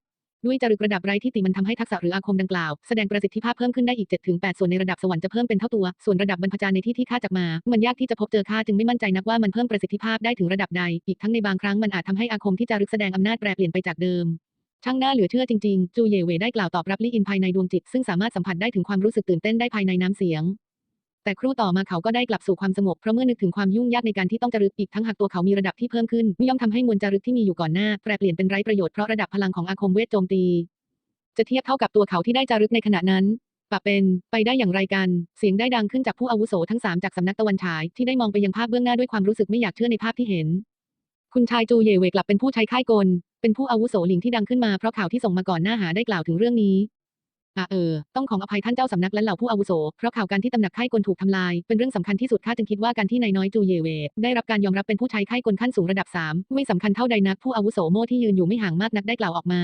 ด้วยจารึกระดับไร้ที่ติมันทำให้ทักษะหรืออาคมดังกล่าว แสดงประสิทธิภาพเพิ่มขึ้นได้อีก7-8ส่วนในระดับสวรรค์จะเพิ่มเป็นเท่าตัว ส่วนระดับบรรพจารในที่ที่ข้าจากมา มันยากที่จะพบเจอข้าจึงไม่มั่นใจนักว่ามันเพิ่มประสิทธิภาพได้ถึงระดับใด อีกทั้งในบางครั้งมันอาจทำให้อาคมที่จารึกแสดงอำนาจแปรเปลี่ยนไปจากเดิมช่างน่าเหลือเชื่อจริงๆ จูเยเวได้กล่าวตอบรับลี่อินภายในดวงจิต ซึ่งสามารถสัมผัสได้ถึงความรู้สึกตื่นเต้นได้ภายในน้ำเสียง แต่ครู่ต่อมาเขาก็ได้กลับสู่ความสงบเพราะเมื่อนึกถึงความยุ่งยากในการที่ต้องจรึกอีกทั้งหากตัวเขามีระดับที่เพิ่มขึ้นไม่ย่อมทำให้มวลจรึกที่มีอยู่ก่อนหน้าแปรเปลี่ยนเป็นไร้ประโยชน์เพราะระดับพลังของอาคมเวทโจมตี จะเทียบเท่ากับตัวเขาที่ได้จรึกในขณะนั้นปะเป็นไปได้อย่างไรกัน เสียงได้ดังขึ้นจากผู้อาวุโสทั้งสามจากสำนักตะวันฉายที่ได้มองไปยังภาพเบื้องหน้าด้วยความรู้สึกไม่อยากเชื่อในภาพที่เห็น คุณชายจูเย่เวกลับเป็นผู้ใช้ค่ายกล เป็นผู้อาวุโสหลิงที่ดังขึ้นมาเพราะข่าวที่ส่งมาก่อนหน้าหาได้กล่าวถึงเรื่องนี้ อะเออ ต้องของอภัยท่านเจ้าสำนักและเหล่าผู้อาวุโส เพราะข่าวการที่ตำหนักค่ายกลถูกทำลาย เป็นเรื่องสำคัญที่สุดข้าจึงคิดว่าการที่นายน้อยจูเยเวได้รับการยอมรับเป็นผู้ใช้ค่ายกลขั้นสูงระดับสามไม่สำคัญเท่าใดนักผู้อาวุโสโม่ที่ยืนอยู่ไม่ห่างมากนักได้กล่าวออกมา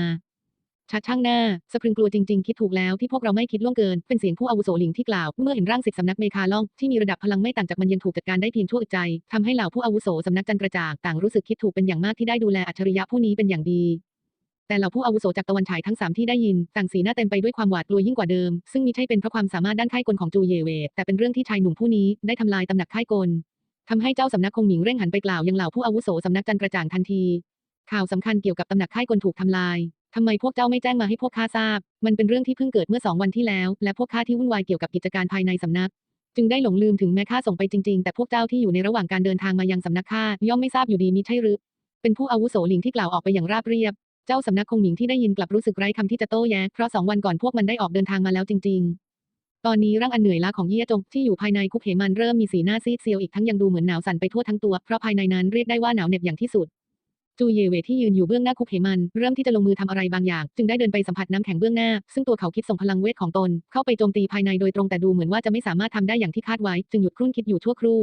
ชัดช่างหน้าสะพรึงกลัวจริงๆ คิดถูกแล้วที่พวกเราไม่คิดล่วงเกิน เป็นเสียงผู้อาวุโสหลิงที่กล่าว เมื่อเห็นร่างสิทธิสำนักเมคาล่อง ที่มีระดับพลังไม่ต่างจากมันยังถูกจัดการได้เพียงชั่วอึดใจทำให้เหล่าผู้อาวุโสสำนักจันกระจ่างต่างรู้สึกคิดถูกเป็นอย่างมากที่ได้ดูแลอัจฉริยะผู้นี้เป็นอย่างดี แต่เหล่าผู้อาวุโสจากตะวันฉายทั้งสามที่ได้ยิน ต่างสีหน้าเต็มไปด้วยความหวาดกลัวยิ่งกว่าเดิม ซึ่งมิใช่เป็นเพราะความสามารถด้านค่ายกลของจูเยเวแต่เป็นเรื่องที่ชายหนุ่มผู้นี้ได้ทำลายตำหนักค่ายกลทำให้เจ้าสำนักคงหมิงเร่งหันไปกล่าวยังเหล่าผู้อาวุโสสำนักจันกระจ่างทันที ข่าวสำคัญเกี่ยวกับตำหนักค่ายกลถูกทำลายทำไมพวกเจ้าไม่แจ้งมาให้พวกข้าทราบ มันเป็นเรื่องที่เพิ่งเกิดเมื่อสองวันที่แล้ว และพวกข้าที่วุ่นวายเกี่ยวกับกิจการภายในสำนัก จึงได้หลงลืมถึงแม้ข้าส่งไปจริงๆ แต่พวกเจ้าที่อยู่ในระหว่างการเดินทางมายังสำนักข้าย่อมไม่ทราบอยู่ดีมิใช่หรือ เป็นผู้อาวุโสหลิงที่กล่าวออกไปอย่างราบเรียบ เจ้าสำนักคงหมิงที่ได้ยินกลับรู้สึกไร้คำที่จะโต้แย้งเพราะสองวันก่อนพวกมันได้ออกเดินทางมาแล้วจริง ๆ ตอนนี้ร่างอันเหนื่อยล้าของเยี่ยจงที่อยู่ภายในคุกเหมันเริ่มมีสีหน้าซีดเซียวอีกทั้งยังดูเหมือนหนาวสั่นไปทั่วทั้งตัวเพราะภายในนั้นเรียกได้ว่าหนาวเหน็บอย่างที่สุดจูเยเวที่ยืนอยู่เบื้องหน้าคุกเหมัน เริ่มที่จะลงมือทำอะไรบางอย่าง จึงได้เดินไปสัมผัสน้ำแข็งเบื้องหน้า ซึ่งตัวเขาคิดส่งพลังเวทของตน เข้าไปโจมตีภายในโดยตรงแต่ดูเหมือนว่าจะไม่สามารถทำได้อย่างที่คาดไว้ จึงหยุดครุ่นคิดอยู่ชั่วครู่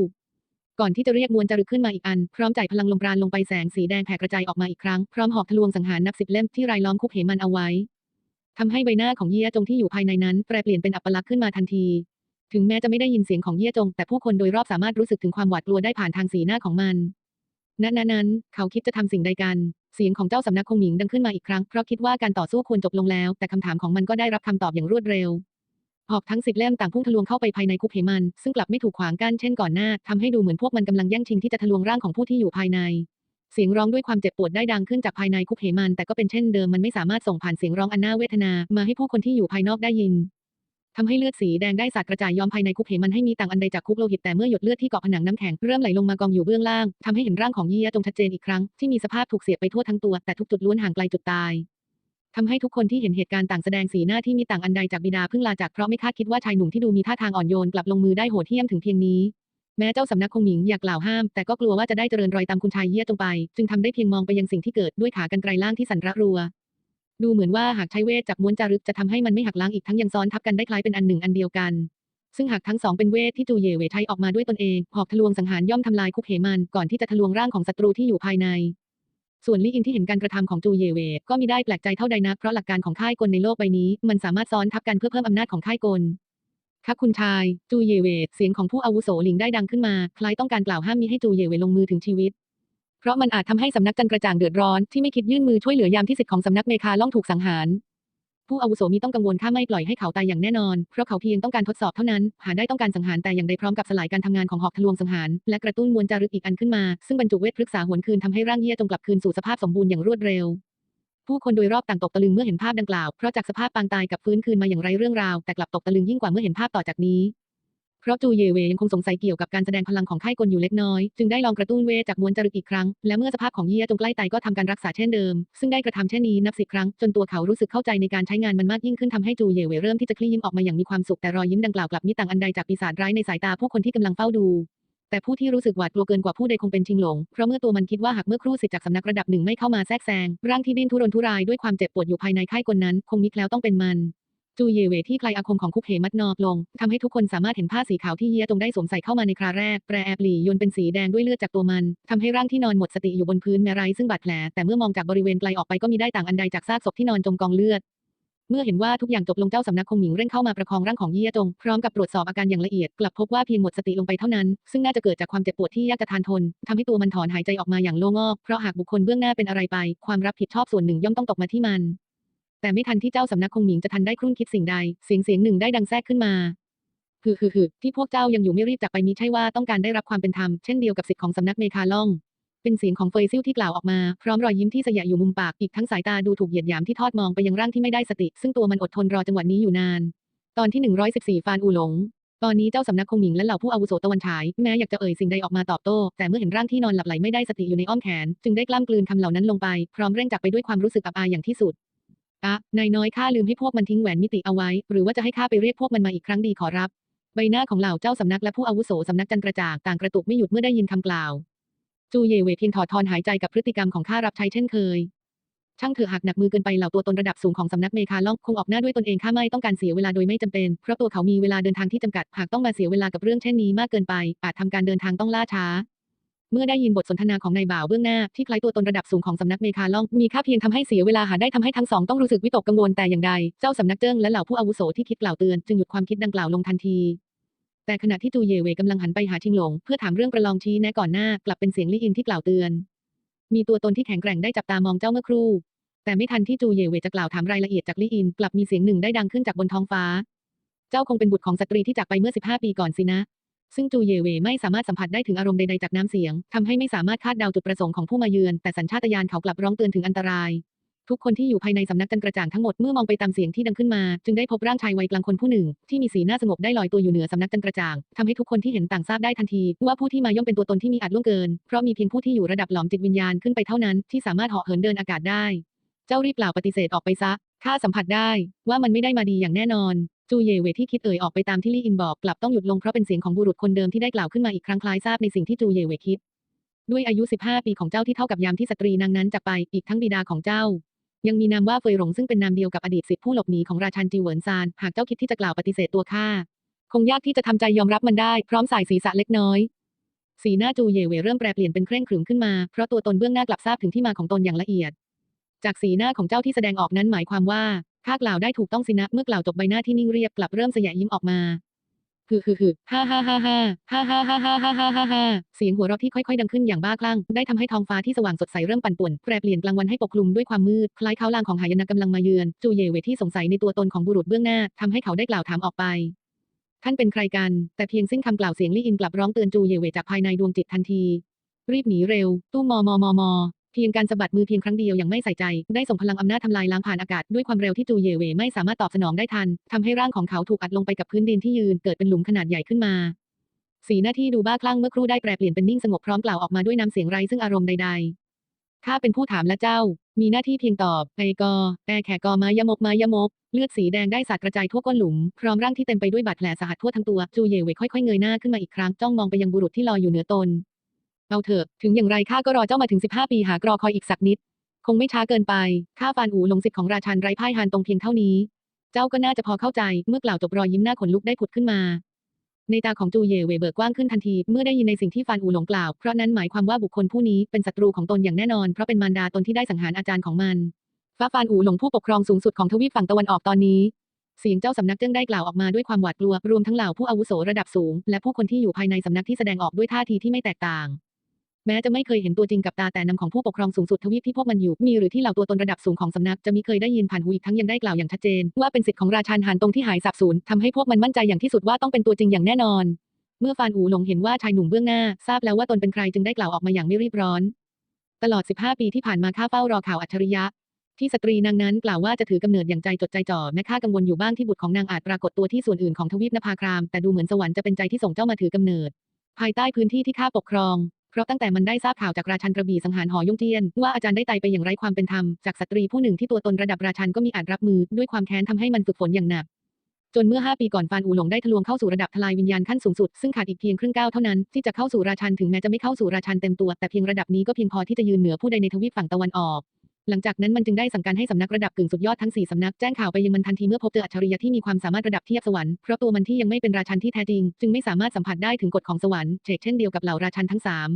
ก่อนที่จะเรียกมวลจารึกขึ้นมาอีกอัน พร้อมจ่ายพลังลมปราณลงไปแสงสีแดงแผ่กระจายออกมาอีกครั้ง พร้อมหอกทะลวงสังหารนับสิบเล่มที่รายล้อมคุกเหมันเอาไว้ทำให้ใบหน้าของเยี่ยจงที่อยู่ภายในนั้นแปรเปลี่ยนเป็นอัปลักษณ์ขึ้นมาทันที ถึงแม้จะไม่ได้ยินเสียงของเยี่ยจง แต่ผู้คนโดยรอบสามารถรู้สึกถึงความหวาดกลัวได้ผ่านทางสีหน้าของมันณนั้นเขาคิดจะทำสิ่งใดกัน เสียงของเจ้าสำนักคงหมิงดังขึ้นมาอีกครั้ง เพราะคิดว่าการต่อสู้ควรจบลงแล้ว แต่คำถามของมันก็ได้รับคำตอบอย่างรวดเร็ว หอกทั้งสิบเล่มต่างพุ่งทะลวงเข้าไปภายในคุกเหมัน ซึ่งกลับไม่ถูกขวางกั้นเช่นก่อนหน้าทำให้ดูเหมือนพวกมันกำลังแย่งชิงที่จะทะลวงร่างของผู้ที่อยู่ภายใน เสียงร้องด้วยความเจ็บปวดได้ดังขึ้นจากภายในคุกเหมัน แต่ก็เป็นเช่นเดิมมันไม่สามารถส่งผ่านเสียงร้องอันน่าเวทนามาให้ผู้คนที่อยู่ภายนอกได้ยินทำให้เลือดสีแดงได้สาดกระจายย้อมภายในคุกเหมันให้มีต่างอันใดจากคุกโลหิตแต่เมื่อหยดเลือดที่เกาะผนังน้ำแข็งเริ่มไหลลงมากองอยู่เบื้องล่างทำให้เห็นร่างของเยียจงชัดเจนอีกครั้งที่มีสภาพถูกเสียบไปทั่วทั้งตัวแต่ทุกจุดล้วนห่างไกลจุดตาย ทำให้ทุกคนที่เห็นเหตุการณ์ต่างแสดงสีหน้าที่มีต่างอันใดจากบิดาเพิ่งลาจากเพราะไม่คาดคิดว่าชายหนุ่มที่ดูมีท่าทางอ่อนโยนกลับลงมือได้โหดเหี้ยมถึงเพียงนี้ แม้เจ้าสำนักคงหมิงอยากกล่าวห้าม แต่ก็กลัวว่าจะได้เจริญรอยตามคุณชายเยี่ยจงไป จึงทำได้เพียงมองไปยังสิ่งที่เกิดด้วยขากรรไกรล่างที่สั่นระรัว ดูเหมือนว่าหากใช้เวทจับม้วนจารึกจะทำให้มันไม่หักล้างอีกทั้งยังซ้อนทับกันได้คล้ายเป็นอันหนึ่งอันเดียวกันซึ่งหากทั้งสองเป็นเวทที่จูเย่เวใช้ออกมาด้วยตนเอง หอกทะลวงสังหารย่อมทำลายคุกเหมัน ก่อนที่จะทะลวงร่างของศัตรูที่อยู่ภายใน ส่วนลี่อินที่เห็นการกระทำของจูเยเว ก็มิได้แปลกใจเท่าใดนักเพราะหลักการของค่ายกลในโลกใบนี้ มันสามารถซ้อนทับกันเพื่อเพิ่มอำนาจของค่ายกลครับคุณชาย จูเยเว เสียงของผู้อาวุโสหลิงได้ดังขึ้นมา คล้ายต้องการกล่าวห้ามมิให้จูเยเวลงมือถึงชีวิต เพราะมันอาจทำให้สำนักจันกระจ่างเดือดร้อนที่ไม่คิดยื่นมือช่วยเหลือยามที่สิทธิ์ของสำนักเมคาล่องถูกสังหาร ผู้อาวุโสมีต้องกังวลข้าไม่ปล่อยให้เขาตายอย่างแน่นอน เพราะเขาเพียงต้องการทดสอบเท่านั้น หาได้ต้องการสังหารแต่อย่างใดพร้อมกับสลายการทำงานของหอกทะลวงสังหาร และกระตุ้นมวลจารึกอีกอันขึ้นมา ซึ่งบรรจุเวทพฤกษาหวนคืนทำให้ร่างเหี้ยจงกลับคืนสู่สภาพสมบูรณ์อย่างรวดเร็วผู้คนโดยรอบต่างตกตะลึงเมื่อเห็นภาพดังกล่าว เพราะจากสภาพปางตายกับฟื้นคืนมาอย่างไรเรื่องราว แต่กลับตกตะลึงยิ่งกว่าเมื่อเห็นภาพต่อจากนี้ เพราะจูเยเวยังคงสงสัยเกี่ยวกับการแสดงพลังของค่ายกลอยู่เล็กน้อย จึงได้ลองกระตุ้นเวจากมวลจารึกอีกครั้ง และเมื่อสภาพของเยียจงใกล้ตายก็ทำการรักษาเช่นเดิม ซึ่งได้กระทำเช่นนี้นับสิบครั้ง จนตัวเขารู้สึกเข้าใจในการใช้งานมันมากยิ่งขึ้นทำให้จูเยเวเริ่มที่จะคลี่ยิ้มออกมาอย่างมีความสุขแต่รอยยิ้มดังกล่าวกลับมิต่างอันใดจากปีศาจร้ายในสายตาผู้คนที่กำลังเฝ้าดูแต่ผู้ที่รู้สึกหวาดกลัวเกินกว่าผู้ใดคงเป็นชิงหลง เพราะเมื่อตัวมันคิดว่าหากเมื่อครู่สิทธิ์จากสำนักระดับหนึ่งไม่เข้ามาแทรกแซง ร่างที่ดิ้นทุรนทุรายด้วยความเจ็บปวดอยู่ภายในค่ายกลนั้น คงมิแล้วต้องเป็นมัน จูเยเวที่คลอาคมของคุกเหมัดนอบลงทำให้ทุกคนสามารถเห็นผ้าสีขาวที่เฮียจงได้สวมใส่เข้ามาในคราแรกแปรแอบหลียนเป็นสีแดงด้วยเลือดจากตัวมันทำให้ร่างที่นอนหมดสติอยู่บนพื้นแม้ไร้ซึ่งบาดแผลแต่เมื่อมองจากบริเวณไกลออกไปก็มีได้ต่างอันใดจากซากศพที่นอนจมกองเลือดเมื่อเห็นว่าทุกอย่างจบลงเจ้าสำนักคงหมิงเร่งเข้ามาประคองร่างของเยี่ยจง พร้อมกับตรวจสอบอาการอย่างละเอียด กลับพบว่าเพียงหมดสติลงไปเท่านั้น ซึ่งน่าจะเกิดจากความเจ็บปวดที่ยากจะทานทนทำให้ตัวมันถอนหายใจออกมาอย่างโล่งอกเพราะหากบุคคลเบื้องหน้าเป็นอะไรไป ความรับผิดชอบส่วนหนึ่งย่อมต้องตกมาที่มัน แต่ไม่ทันที่เจ้าสำนักคงหมิงจะทันได้ครุ่นคิดสิ่งใด เสียงเสียงหนึ่งได้ดังแทรกขึ้นมาฮึฮึฮึที่พวกเจ้ายังอยู่ไม่รีบจากไปมิใช่ว่าต้องการได้รับความเป็นธรรมเช่นเดียวกับสิทธิ์ของสำนักเมคาล่อง เป็นเสียงของเฟยซิ่วที่กล่าวออกมา พร้อมรอยยิ้มที่สยะอยู่มุมปากอีกทั้งสายตาดูถูกเหยียดหยามที่ทอดมองไปยังร่างที่ไม่ได้สติ ซึ่งตัวมันอดทนรอจังหวะนี้อยู่นาน ตอนที่ 114 ฟานอูหลง ตอนนี้เจ้าสำนักคงหมิงและเหล่าผู้อาวุโสตะวันฉายแม้อยากจะเอ่ยสิ่งใดออกมาตอบโต้แต่เมื่อเห็นร่างที่นอนหลับไหลไม่ได้สติอยู่ในอ้อมแขน จึงได้กล้ามกลืนคำเหล่านั้นลงไปพร้อมเร่งจากไปด้วยความรู้สึกอับอายอย่างที่สุด อะนายน้อยข้าลืมให้พวกมันทิ้งแหวนมิติเอาไว้ หรือว่าจะให้ข้าไปเรียกพวกมันมาอีกครั้งดีขอรับ ใบหน้าของเหล่าเจ้าสำนักและผู้อาวุโสสำนักจันกระจ่างต่างกระตุกไม่หยุดเมื่อได้ยินคำกล่าว จูเยเวเพียงถอดทอนหายใจกับพฤติกรรมของข้ารับใช้เช่นเคย ช่างเถอะหากหนักมือเกินไปเหล่าตัวตนระดับสูงของสำนักเมคาล่องคงออกหน้าด้วยตนเองข้าไม่ต้องการเสียเวลาโดยไม่จำเป็น เพราะตัวเขามีเวลาเดินทางที่จำกัด หากต้องมาเสียเวลากับเรื่องเช่นนี้มากเกินไป อาจทำการเดินทางต้องล่าช้า เมื่อได้ยินบทสนทนาของนายบ่าวเบื้องหน้าที่คล้ายตัวตนระดับสูงของสำนักเมคาล่อง มีค่าเพียงทำให้เสียเวลาหาได้ทำให้ทั้งสองต้องรู้สึกวิตกกังวลแต่อย่างใด เจ้าสำนักเจิ้งและเหล่าผู้อาวุโสที่คิดกล่าวเตือนจึงหยุดความคิดดังกล่าวลงทันทีแต่ขณะที่จูเย่เว่กำลังหันไปหาชิงหลง เพื่อถามเรื่องประลองชี้แนะก่อนหน้ากลับเป็นเสียงลี่อินที่กล่าวเตือน มีตัวตนที่แข็งแกร่งได้จับตามองเจ้าเมื่อครู่ แต่ไม่ทันที่จูเย่เว่จะกล่าวถามรายละเอียดจากลี่อิน กลับมีเสียงหนึ่งได้ดังขึ้นจากบนท้องฟ้า เจ้าคงเป็นบุตรของสตรีที่จากไปเมื่อ 15 ปีก่อนสินะ ซึ่งจูเยเวไม่สามารถสัมผัสได้ถึงอารมณ์ใดๆจากน้ำเสียงทำให้ไม่สามารถคาดเดาจุดประสงค์ของผู้มาเยือน แต่สัญชาตญาณเขากลับร้องเตือนถึงอันตราย ทุกคนที่อยู่ภายในสำนักจันกระจ่างทั้งหมดเมื่อมองไปตามเสียงที่ดังขึ้นมา จึงได้พบร่างชายวัยกลางคนผู้หนึ่ง ที่มีสีหน้าสงบได้ลอยตัวอยู่เหนือสำนักจันกระจ่างทำให้ทุกคนที่เห็นต่างทราบได้ทันที ว่าผู้ที่มาย่อมเป็นตัวตนที่มีอาจล่วงเกิน เพราะมีเพียงผู้ที่อยู่ระดับหลอมจิตวิญญาณขึ้นไปเท่านั้นที่สามารถเหาะเหินเดินอากาศได้ เจ้ารีบกล่าปฏิเสธออกไปซะข้าสัมผัสได้ว่ามันไม่ได้มาดีอย่างแน่นอน จูเยเวที่คิดเอ่ยออกไปตามที่ลี่อินบอกกลับต้องหยุดลงเพราะเป็นเสียงของบุรุษคนเดิมที่ได้กล่าวขึ้นมาอีกครั้งคล้ายทราบในสิ่งที่จูเยเวคิด ด้วยอายุ 15 ปีของเจ้าที่เท่ากับยามที่สตรีนางนั้นจากไปอีกทั้งบิดาของเจ้า ยังมีนามว่าเฟยหลงซึ่งเป็นนามเดียวกับอดีตสิทธิผู้หลบหนีของราชันจีเหวินซานหากเจ้าคิดที่จะกล่าวปฏิเสธตัวข้าคงยากที่จะทำใจยอมรับมันได้พร้อมสายศีรษะเล็กน้อยสีหน้าจูเยเวเริ่มแปรเปลี่ยนเป็นเคร่งขรึมขึ้นมา เพราะตัวตนเบื้องหน้ากลับทราบถึงที่มาของตนอย่างละเอียด จากสีหน้าของเจ้าที่แสดงออกนั้นหมายความว่า ข้ากล่าวได้ถูกต้องสินะ เมื่อกล่าวจบใบหน้าที่นิ่งเรียบกลับเริ่มสยะยิ้มออกมาฮึฮึฮึฮ่าฮ่าฮ่าฮ่าฮ่าฮ่าฮ่าฮ่าฮ่าฮ่าฮ่าฮ่าเสียงหัวเราะที่ค่อยๆ ดังขึ้นอย่างบ้าคลั่ง ได้ทำให้ท้องฟ้าที่สว่างสดใสเริ่มปั่นป่วนแปรเปลี่ยนกลางวันให้ปกคลุมด้วยความมืด คล้ายเขาลางของหายนะกำลังมาเยือน จูเยเวที่สงสัยในตัวตนของบุรุษเบื้องหน้าทำให้เขาได้กล่าวถามออกไป ท่านเป็นใครกัน แต่เพียงสิ้นคำกล่าวเสียงลี่อินกลับร้องเตือนจูเยเวจากภายในดวงจิตทันที รีบหนีเร็ว ตู้มอมอมอมอ เพียงการสะบัดมือเพียงครั้งเดียวอย่างไม่ใส่ใจ ได้ส่งพลังอำนาจทำลายล้างผ่านอากาศด้วยความเร็วที่จูเยเวไม่สามารถตอบสนองได้ทันทำให้ร่างของเขาถูกอัดลงไปกับพื้นดินที่ยืนเกิดเป็นหลุมขนาดใหญ่ขึ้นมา สีหน้าที่ดูบ้าคลั่งเมื่อครู่ได้แปรเปลี่ยนเป็นนิ่งสงบพร้อมกล่าวออกมาด้วยน้ำเสียงไร้ซึ่งอารมณ์ใดๆข้าเป็นผู้ถามและเจ้า มีหน้าที่เพียงตอบไอกอแปรแขกอมายมกมายมก เลือดสีแดงได้สาดกระจายทั่วก้นหลุมพร้อมร่างที่เต็มไปด้วยบาดแผลสาหัสทั่วทั้งตัวจูเยเวค่อยๆเงยหน้าขึ้นมาอีกครั้งจ้องมองไปยังบุรุษที่ลอยอยู่เหนือตน เอาเถอะ ถึงอย่างไรข้าก็รอเจ้ามาถึง 15 ปีหากรอคอยอีกสักนิด คงไม่ช้าเกินไปข้าฟานอูหลงสิทธิ์ของราชันไร้พ่ายฮานตรงเพียงเท่านี้ เจ้าก็น่าจะพอเข้าใจเมื่อกล่าวจบรอยยิ้มหน้าขนลุกได้ผุดขึ้นมา ในตาของจูเย่เว่เบิกกว้างขึ้นทันที เมื่อได้ยินในสิ่งที่ฟานอูหลงกล่าวเพราะนั้นหมายความว่าบุคคลผู้นี้เป็นศัตรูของตนอย่างแน่นอนเพราะเป็นมารดาตนที่ได้สังหารอาจารย์ของมันฟ้าฟานอูหลงผู้ปกครองสูงสุดของทวีปฝั่งตะวันออกตอนนี้เสียงเจ้าสำนักเจิ้งได้กล่าวออกมาด้วยความหวาดกลัว รวมทั้งเหล่าผู้อาวุโสระดับสูง และผู้คนที่อยู่ภายในสำนักที่แสดงออกด้วยท่าทีที่ไม่แตกต่าง แม้จะไม่เคยเห็นตัวจริงกับตาแต่นำของผู้ปกครองสูงสุดทวีปที่พวกมันอยู่ มีหรือที่เหล่าตัวตนระดับสูงของสำนักจะมีเคยได้ยินผ่านหูอีกทั้งยังได้กล่าวอย่างชัดเจน ว่าเป็นสิทธิ์ของราชันหานตรงที่หายสาบสูญทำให้พวกมันมั่นใจอย่างที่สุดว่าต้องเป็นตัวจริงอย่างแน่นอน เมื่อฟานอูหลงเห็นว่าชายหนุ่มเบื้องหน้า ทราบแล้วว่าตนเป็นใครจึงได้กล่าวออกมาอย่างไม่รีบร้อน ตลอด 15 ปีที่ผ่านมาข้าเฝ้ารอข่าวอัจฉริยะที่สตรีนางนั้นกล่าวว่าจะถือกำเนิดอย่างใจจดใจจ่อแม้ข้ากังวลอยู่บ้างที่บุตรของนางอาจปรากฏตัวที่ส่วนอื่นของทวีปนภาคราม แต่ดูเหมือนสวรรค์จะเป็นใจที่ส่งเจ้ามาถือกำเนิด ภายใต้พื้นที่ที่ข้าปกครอง เพราะตั้งแต่มันได้ทราบข่าวจากราชันกระบี่สังหารหอยงเทียน ว่าอาจารย์ได้ตายไปอย่างไร้ความเป็นธรรมจากสตรีผู้หนึ่งที่ตัวตนระดับราชันก็มีอาจรับมือด้วยความแค้นทำให้มันฝึกฝนอย่างหนักจนเมื่อ 5 ปีก่อนฟานอูหลงได้ทะลวงเข้าสู่ระดับทลายวิญญาณขั้นสูงสุด ซึ่งขาดอีกเพียงครึ่งก้าวเท่านั้น ที่จะเข้าสู่ราชันถึงแม้จะไม่เข้าสู่ราชันเต็มตัว แต่เพียงระดับนี้ก็เพียงพอที่จะยืนเหนือผู้ใดในทวีปฝั่งตะวันออก หลังจากนั้นมันจึงได้สั่งการให้สำนักระดับกึ่งสุดยอดทั้ง4สำนักแจ้งข่าวไปยังมันทันทีเมื่อพบเจออัจฉริยะที่มีความสามารถระดับเทียบสวรรค์เพราะตัวมันที่ยังไม่เป็นราชันที่แท้จริง จึงไม่สามารถสัมผัสได้ถึงกฎของสวรรค์เช่นเดียวกับเหล่าราชันทั้งสาม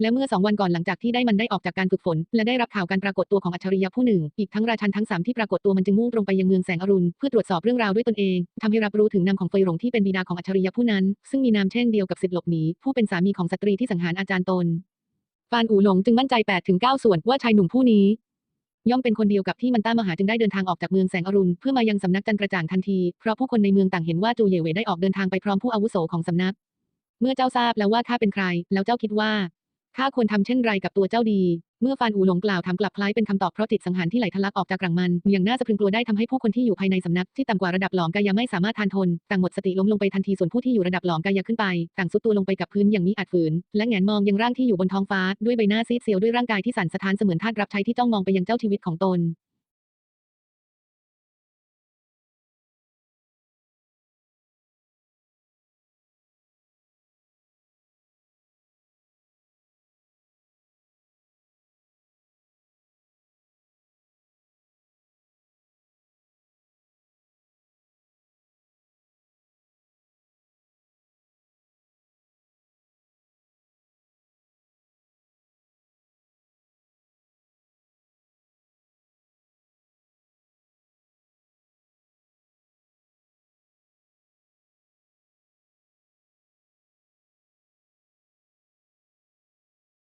และเมื่อสองวันก่อนหลังจากที่ได้มันได้ออกจากการฝึกฝน และได้รับข่าวการปรากฏตัวของอัจฉริยะผู้หนึ่ง อีกทั้งราชันทั้งสามที่ปรากฏตัวมันจึงมุ่งตรงไปยังเมืองแสงอรุณเพื่อตรวจสอบเรื่องราวด้วยตนเองทำให้รับรู้ถึงนามของเฟยหลงที่เป็นบิดาของอัจฉริยะผู้นั้น ซึ่งมีนามเช่นเดียวกับสิทธิหลบหนีผู้เป็นสามีของสตรีที่สังหารอาจารย์ตน ฟานอูหลงจึงมั่นใจ8ถึง9ส่วนว่าชายหนุ่มผู้นี้ ย่อมเป็นคนเดียวกับที่มันต้ามหาจึงได้เดินทางออกจากเมืองแสงอรุณเพื่อมายังสำนักจันทร์กระจ่างทันที เพราะผู้คนในเมืองต่างเห็นว่าจูเย่เวได้ออกเดินทางไปพร้อมผู้อาวุโสของสำนัก เมื่อเจ้าทราบแล้วว่าข้าเป็นใคร แล้วเจ้าคิดว่าข้าควรทำเช่นไรกับตัวเจ้าดี เมื่อฟานอูหลงกล่าวถามกลับคล้ายเป็นคำตอบเพราะจิตสังหารที่ไหลทะลักออกจากกรังมันอย่างน่าสะพรึงกลัวได้ทำให้ผู้คนที่อยู่ภายในสำนักที่ต่ำกว่าระดับหลอมกายไม่สามารถทานทนต่างหมดสติล้มลงไปทันทีส่วนผู้ที่อยู่ระดับหลอมกายขึ้นไปต่างซุดตัวลงไปกับพื้นอย่างมีอาจฝืน และแงนมองยังร่างที่อยู่บนท้องฟ้าด้วยใบหน้าซีดเซียวด้วยร่างกายที่สั่นสะท้านเสมือนทาตรับใช้ที่จ้องมองไปยังเจ้าชีวิตของตน